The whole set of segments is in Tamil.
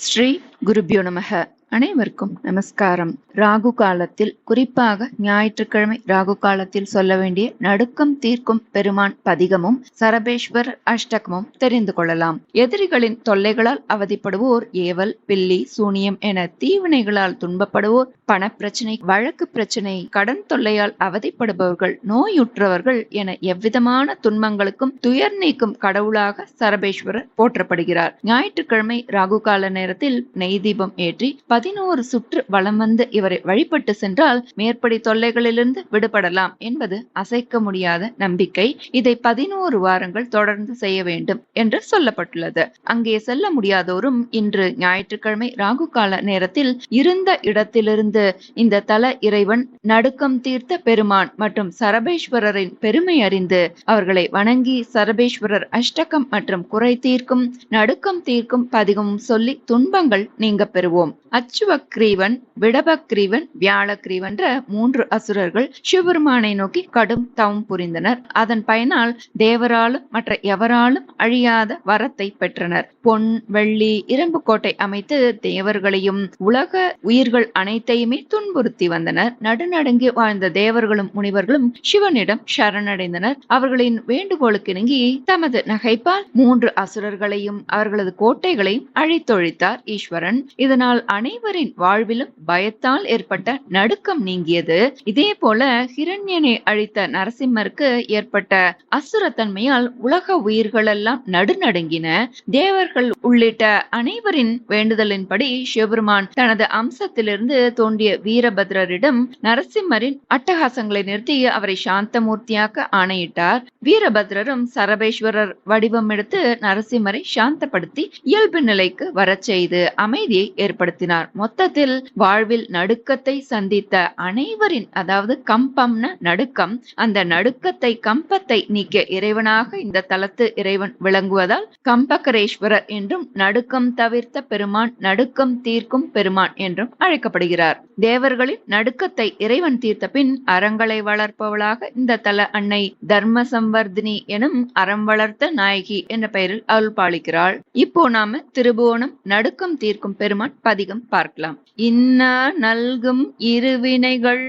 ஸ்ரீ குருபியோ நமக. அனைவருக்கும் நமஸ்காரம். ராகு காலத்தில் குறிப்பாக ஞாயிற்றுக்கிழமை ராகு காலத்தில் சொல்ல வேண்டிய நடுக்கம் தீர்க்கும் பெருமான் பதிகமும் சரபேஸ்வர் அஷ்டகமும் தெரிந்து கொள்ளலாம். எதிரிகளின் தொல்லைகளால் அவதிப்படுவோர் ஏவல் பில்லி சூனியம் என தீவினைகளால் துன்பப்படுவோர் பணப்பிரச்சனை வழக்கு பிரச்சனை கடன் தொல்லையால் அவதிப்படுபவர்கள் நோயுற்றவர்கள் என எவ்விதமான துன்பங்களுக்கும் துயர் நீக்கும் கடவுளாக சரபேஸ்வரர் போற்றப்படுகிறார். ஞாயிற்றுக்கிழமை ராகு கால நேரத்தில் நெய் தீபம் ஏற்றி பதினோரு சுற்று வலம் வந்து இவரை வழிபட்டு சென்றால் மேற்படி தொல்லைகளிலிருந்து விடுபடலாம் என்பது அசைக்க முடியாத நம்பிக்கை. இதை பதினோரு வாரங்கள் தொடர்ந்து செய்ய வேண்டும் என்று சொல்லப்பட்டுள்ளது. அங்கே செல்ல முடியாதோரும் இன்று ஞாயிற்றுக்கிழமை ராகு கால நேரத்தில் இருந்த இடத்திலிருந்து இந்த தல இறைவன் நடுக்கம் தீர்த்த பெருமான் மற்றும் சரபேஸ்வரரின் பெருமை அறிந்து அவர்களை வணங்கி சரபேஸ்வரர் அஷ்டகம் மற்றும் குறை தீர்க்கும் நடுக்கம் தீர்க்கும் பதிகமும் சொல்லி துன்பங்கள் நீங்க பெறுவோம். அச்ச அச்சுவக்ரீவன் விடபக்ரீவன் வியாழக்ரீவன் மூன்று அசுரர்கள் சிவபெருமானை நோக்கி கடும் தவம் புரிந்தனர். அதன் பயனால் தேவராலும் மற்ற எவராலும் அழியாத வரத்தை பெற்றனர். பொன் வெள்ளி இரும்பு கோட்டை அமைத்து தேவர்களையும் உலக உயிர்கள் அனைத்தையுமே துன்புறுத்தி வந்தனர். நடுநடுங்கி வாழ்ந்த தேவர்களும் முனிவர்களும் சிவனிடம் சரணடைந்தனர். அவர்களின் வேண்டுகோளுக்கு இணங்கி தமது நகைப்பால் மூன்று அசுரர்களையும் அவர்களது கோட்டைகளையும் அழித்தொழித்தார் ஈஸ்வரன். இதனால் அனைவரின் வாழ்விலும் பயத்தால் ஏற்பட்ட நடுக்கம் நீங்கியது. இதே போல ஹிரண்யனை அழித்த நரசிம்மருக்கு ஏற்பட்ட அசுரத்தன்மையால் உலக உயிர்களெல்லாம் நடுநடுங்கின. தேவர்கள் உள்ளிட்ட அனைவரின் வேண்டுதலின்படி சிவபெருமான் தனது அம்சத்திலிருந்து தோன்றிய வீரபத்ரரிடம் நரசிம்மரின் அட்டகாசங்களை நிறுத்தி அவரை சாந்தமூர்த்தியாக்க ஆணையிட்டார். வீரபத்ரரும் சரபேஸ்வரர் வடிவம் எடுத்து நரசிம்மரை சாந்தப்படுத்தி இயல்பு நிலைக்கு வரச் செய்து அமைதியை ஏற்படுத்தினார். மொத்தத்தில் வாழ்வில் நடுக்கத்தை சந்தித்த அனைவரின் அதாவது கம்பம்ன நடுக்கம் அந்த நடுக்கத்தை கம்பத்தை நீக்க இறைவனாக இந்த தலத்து இறைவன் விளங்குவதால் கம்பகரேஸ்வரர் என்றும் நடுக்கம் தவிர்த்த பெருமான் நடுக்கம் தீர்க்கும் பெருமான் என்றும் அழைக்கப்படுகிறார். தேவர்களின் நடுக்கத்தை இறைவன் தீர்த்த பின் அறங்களை வளர்ப்பவளாக இந்த தல அன்னை தர்ம சம்வர்தினி எனும் அறம் வளர்த்த நாயகி என்ற பெயரில் அருள் பாலிக்கிறாள் இப்போ நாம திருபுவனம் நடுக்கம் தீர்க்கும் பெருமான் பதிகம் பார்க்கலாம். இன்னா நல்கும் இருவினைகள்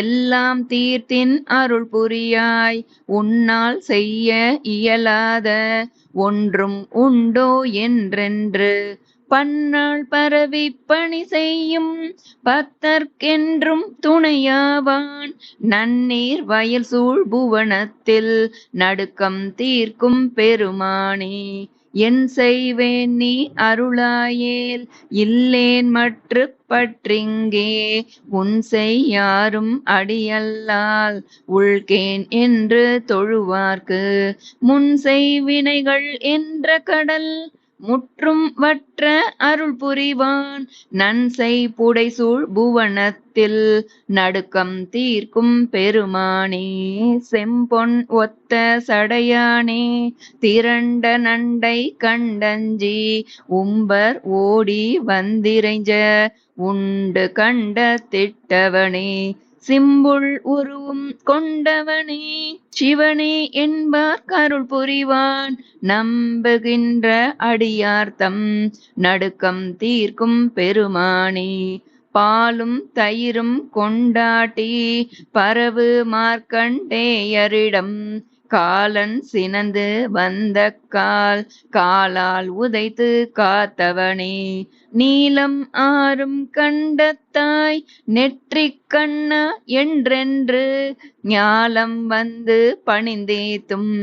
எல்லாம் தீர்த்தின் அருள் புரியாய். உன்னால் செய்ய இயலாத ஒன்றும் உண்டோ என்றென்று. பன்னாள் பரவி பணி செய்யும் பத்தர்க்கென்றும் துணையாவான். நன்னீர் வயல் சூழ் புவனத்தில் நடுக்கம் தீர்க்கும் பெருமானே. என் செய்வேன் நீ அருளாயேல் இல்லேன் மற்று பற்றிங்கே. உன் செய்யாரும் அடியல்லால் உள்கேன் என்று தொழுவார்க்கு. முன் செய்வினைகள் என்ற கடல் முற்றும் வற்ற அருள் புரிவான். நன்சை புடைசூழ் புவனத்தில் நடுக்கம் தீர்க்கும் பெருமானே செம்பொன் ஒத்த சடையானே திரண்ட நண்டை கண்டஞ்சி உம்பர் ஓடி வந்திரைஞ்ச உண்டு கண்ட திட்டவனே. சிம்புள் உருவும் கொண்டவனே சிவனே என்பார் கருள் புரிவான். நம்புகின்ற அடியார்த்தம் நடுக்கம் தீர்க்கும் பெருமானே. பாலும் தயிரும் கொண்டாட்டி பரவு மார்க்கண்டேயரிடம் காலன் சினந்து வந்த கால் காலால் உதைத்து காத்தவனே. நீலம் ஆறும் கண்டத்தாய் நெற்றி கண்ணா என்றென்று ஞாலம் வந்து பணிந்தேத்தும்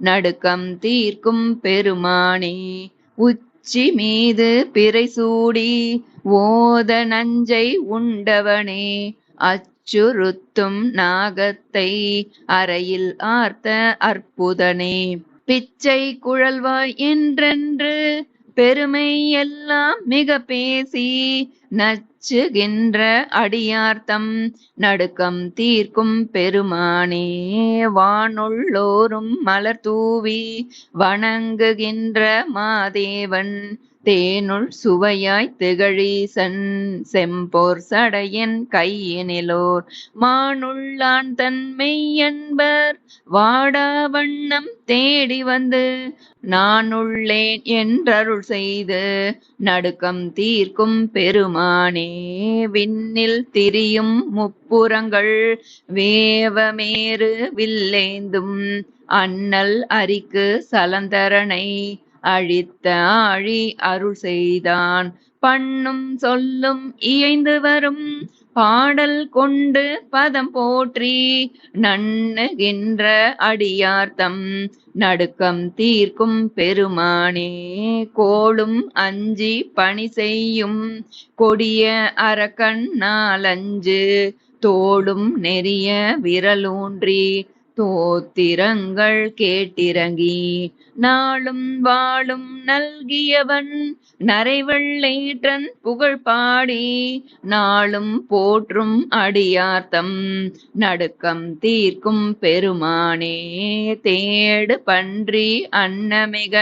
நடுக்கம் தீர்க்கும் பெருமானே. உச்சி மீது பிறை சூடி ஓத நஞ்சை உண்டவனே. அச்சுறுத்தும் நாகத்தை அறையில் ஆர்த்த அற்புதனே. பிச்சை குழல்வாய் என்றென்று பெருமை எல்லாம் மிக பேசி நச்சுகின்ற அடியார்த்தம் நடுக்கம் தீர்க்கும் பெருமானே. வானுள்ளோரும் மலர் தூவி வணங்குகின்ற மாதேவன் தேனுள் சுவையாய் திகழீசன் செம்போர் சடையன் கையினிலோர். மானுள்ளான் தன்மை என்பர் வாடா வண்ணம் தேடி வந்து நான் உள்ளேன் என்றருள் செய்து நடுக்கம் தீர்க்கும் பெருமானே விண்ணில் திரியும் முப்புறங்கள் வேவமேறு வில்லேந்தும் அண்ணல் அரிக்கு சலந்தரனை அழித்த ஆழி அருள் செய்தான். பண்ணும் சொல்லும் இயைந்து வரும். பாடல் கொண்டு பதம் போற்றி நண்ணுகின்ற அடியார்த்தம். நடுக்கம் தீர்க்கும் பெருமானே கோளும் அஞ்சி பணி செய்யும். கொடிய அரக்கண்ணாலஞ்சு தோளும் நெறிய விரலூன்றி தோத்திரங்கள் கேட்டிறங்கி நாளும் வாழும் நல்கியவன் நரைவள்ளேற்றன் புகழ் பாடி நாளும் போற்றும் அடியார்த்தம் நடுக்கம் தீர்க்கும் பெருமானே தேடு பன்றி அன்னமிக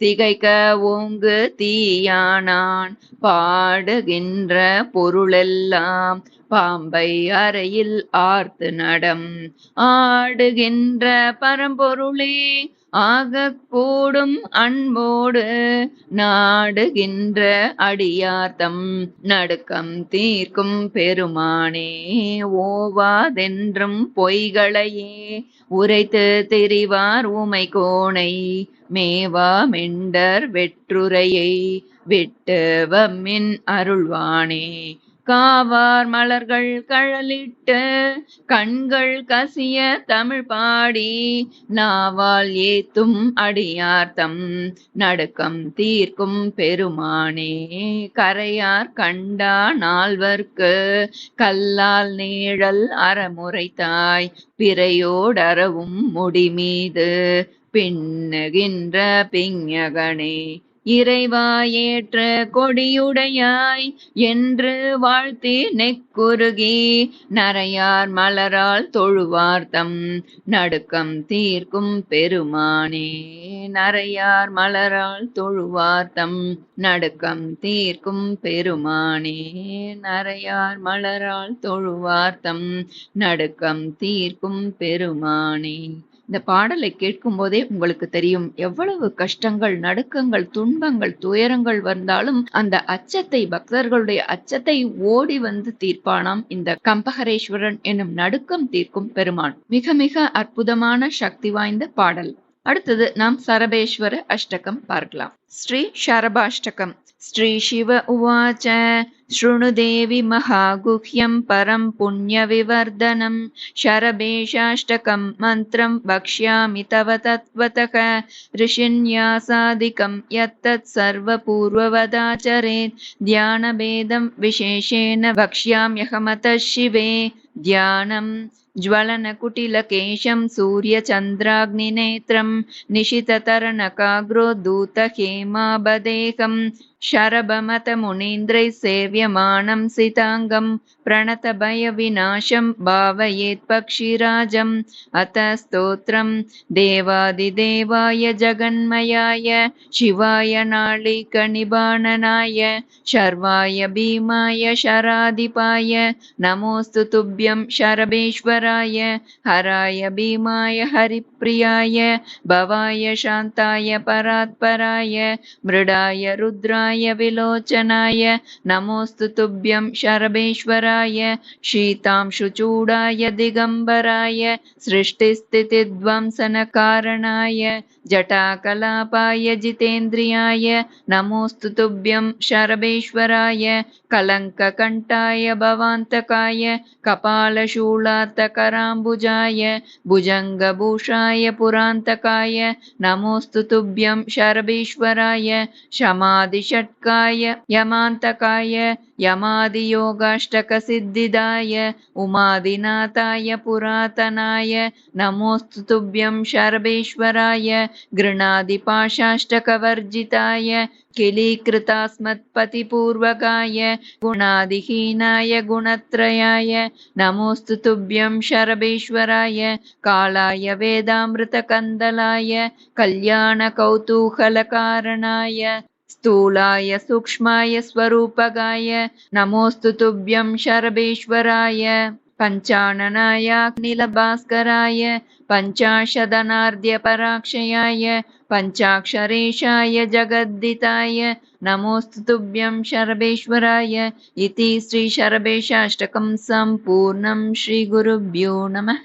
திகைக்க ஓங்கு தீயானான் பாடுகின்ற பொருளெல்லாம் பாம்பை அறையில் ஆர்த்து நடம் ஆடுகின்ற பரம்பொருளே ஆகக்கூடும் அன்போடு நாடுகின்ற அடியார்த்தம். நடுக்கம் தீர்க்கும் பெருமானே ஓவாதென்றும் பொய்களையே உரைத்து திரிவார் உமை கோணை மேவா மெண்டர் வெற்றுரையை விட்டு வம்மின் அருள்வானே காவார் மலர்கள் கழலிட்டு கண்கள் கசிய தமிழ் பாடி நாவால் ஏத்தும் அடியார்த்தம் நடுக்கம் தீர்க்கும் பெருமானே கரையார் கண்டா நால்வர்க்கு கல்லால் நீழல் அறமுறைத்தாய் பிறையோடறவும் முடிமீது பின்னுகின்ற பிஞகனே இறைவா ஏற்ற கொடியுடையாய் என்று வாழ்த்தி நெக்குருகி நரையார் மலரால் தொழுவார்த்தம் நடுக்கம் தீர்க்கும் பெருமானே. நரையார் மலரால் தொழுவார்த்தம் நடுக்கம் தீர்க்கும் பெருமானே. நரையார் மலரால் தொழுவார்த்தம் நடுக்கம் தீர்க்கும் பெருமானே. இந்த பாடலை கேட்கும் போதே உங்களுக்கு தெரியும் எவ்வளவு கஷ்டங்கள் நடுக்கங்கள் துன்பங்கள் துயரங்கள் வந்தாலும் அந்த அச்சத்தை பக்தர்களுடைய அச்சத்தை ஓடி வந்து தீர்ப்பானாம் இந்த கம்பகரேஸ்வரன் என்னும் நடுக்கம் தீர்க்கும் பெருமான். மிக மிக அற்புதமான சக்தி வாய்ந்த பாடல். அடுத்தது நாம் சரபேஸ்வர அஷ்டகம் பார்க்கலாம் ஸ்ரீ சரபாஷ்டகம் ஸ்ரீ சிவ உவாச்ச शृणु देवि महागुह्यं परं पुण्यविवर्धनं शरभेशाष्टकं मन्त्रं वक्ष्यामि तव तत्त्वतः ऋषिन्यासादिकं यत्तत् सर्वपूर्ववदाचरेत् ध्यानभेदं विशेषेण वक्ष्याम्यहमतः शिवे ध्यानं ज्वलनकुटिलकेशं सूर्यचन्द्राग्निनेत्रं निशिततरणकाग्रोद्धूतहेमाबदेहं शरभमतमुनीन्द्रैः सेव्यमानं सिताङ्गं प्रणतभयविनाशं भावयेत् पक्षिराजम् अथ स्तोत्रं देवादिदेवाय जगन्मयाय शिवाय नाळिकनिबाणनाय शर्वाय भीमाय शराधिपाय नमोऽस्तु तुभ्यं शरभेश्वराय हराय भीमाय हरिप्रियाय भवाय शान्ताय परात्पराय मृडाय रुद्राय विलोचनाय। नमोऽस्तु तुभ्यं शरभेश्वराय शीतांशुचूडाय दिगम्बराय सृष्टिस्थितिध्वंसनकारणाय जटाकलापाय जितेन्द्रियाय। नमोऽस्तु तुभ्यं शरभेश्वराय कलङ्ककण्ठाय भवान्तकाय कपालशूलार्तकराम्बुजाय भुजङ्गभूषाय पुरान्तकाय। नमोऽस्तु तुभ्यं शरभेश्वराय शमादिषट्काय यमान्तकाय यमादियोगाष्टकसिद्धिदाय उमादिनाथाय पुरातनाय नमोऽस्तु तुभ्यं शरभेश्वराय गृणादिपाशाष्टकवर्जिताय किलीकृतास्मत्पतिपूर्वकाय गुणादिहीनाय गुणत्रयाय नमोऽस्तु तुभ्यं शरभेश्वराय कालाय वेदामृतकन्दलाय कल्याणकौतूहलकारणाय स्थूलाय सूक्ष्माय स्वरूपगाय नमोऽस्तु तुभ्यं शरभेश्वराय पञ्चाननायाग्निलभास्कराय पञ्चाशदनार्ध्यपराक्षयाय पञ्चाक्षरेशाय जगद्दिताय नमोऽस्तु तुभ्यं शरभेश्वराय इति श्रीशरभेशाष्टकं सम्पूर्णं श्रीगुरुभ्यो नमः